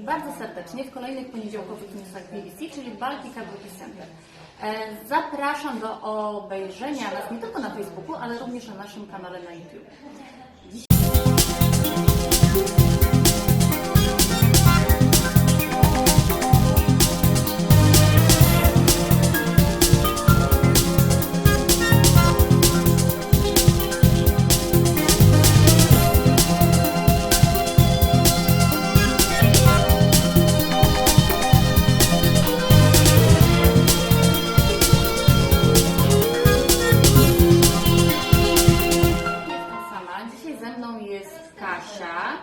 bardzo serdecznie w kolejnych poniedziałkowych newsach BBC, czyli Baltica Beauty Center. E, Zapraszam do obejrzenia nas nie tylko na Facebooku, ale również na naszym kanale na YouTube. Mną jest Kasia.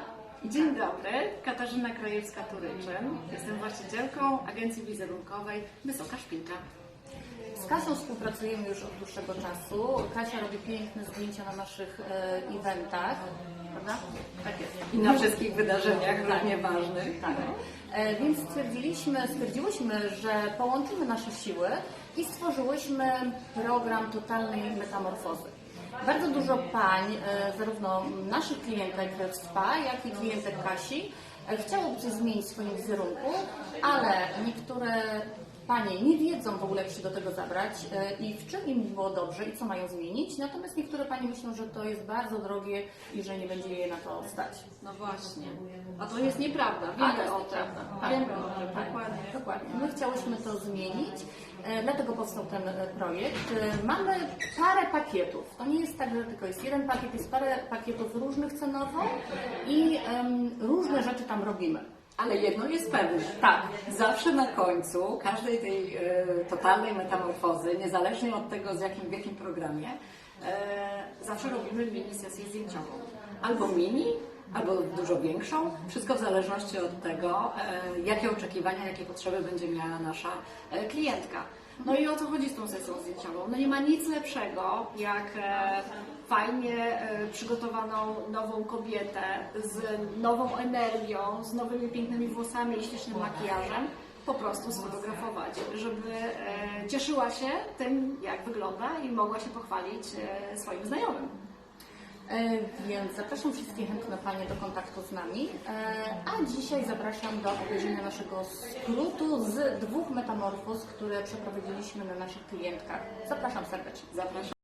Dzień dobry, Katarzyna Krajewska-Turyczyn. Jestem właścicielką agencji wizerunkowej Wysoka Szpilka. Z Kasią współpracujemy już od dłuższego czasu. Kasia robi piękne zdjęcia na naszych e, eventach, prawda? Tak jest. I na wszystkich wydarzeniach równie ważnych. Tak. E, Więc stwierdziliśmy, stwierdziłyśmy, że połączymy nasze siły i stworzyłyśmy program totalnej metamorfozy. Bardzo dużo pań, e, zarówno naszych klientek w SPA, jak i klientek Kasi, e, chciałoby coś zmienić w swoim wizerunku, ale niektóre panie nie wiedzą w ogóle, jak się do tego zabrać e, i w czym im było dobrze i co mają zmienić. Natomiast niektóre panie myślą, że to jest bardzo drogie i że nie będzie je na to stać. No właśnie. A to jest nieprawda. Wiemy o tym. Tak. Wiemy o tym, Tak, dokładnie. Dokładnie. My chciałyśmy to zmienić, dlatego powstał ten e, projekt. E, Mamy parę pakietów. To nie jest tak, że tylko jest jeden pakiet, jest parę pakietów różnych cenowo i różne rzeczy tam robimy. Ale jedno jest pewne. Tak. Zawsze na końcu każdej tej e, totalnej metamorfozy, niezależnie od tego, z jakim, w jakim programie, e, zawsze robimy mini sesję zdjęciową. Albo mini, albo dużo większą. Wszystko w zależności od tego, e, jakie oczekiwania, jakie potrzeby będzie miała nasza e, klientka. No i o co chodzi z tą sesją zdjęciową? No nie ma nic lepszego, jak e, fajnie przygotowaną nową kobietę z nową energią, z nowymi pięknymi włosami i ślicznym makijażem po prostu sfotografować, żeby cieszyła się tym, jak wygląda i mogła się pochwalić swoim znajomym. E, Więc zapraszam wszystkie chętne Panie do kontaktu z nami, E, a dzisiaj zapraszam do obejrzenia naszego skrótu z dwóch metamorfoz, które przeprowadziliśmy na naszych klientkach. Zapraszam serdecznie. Zapraszam.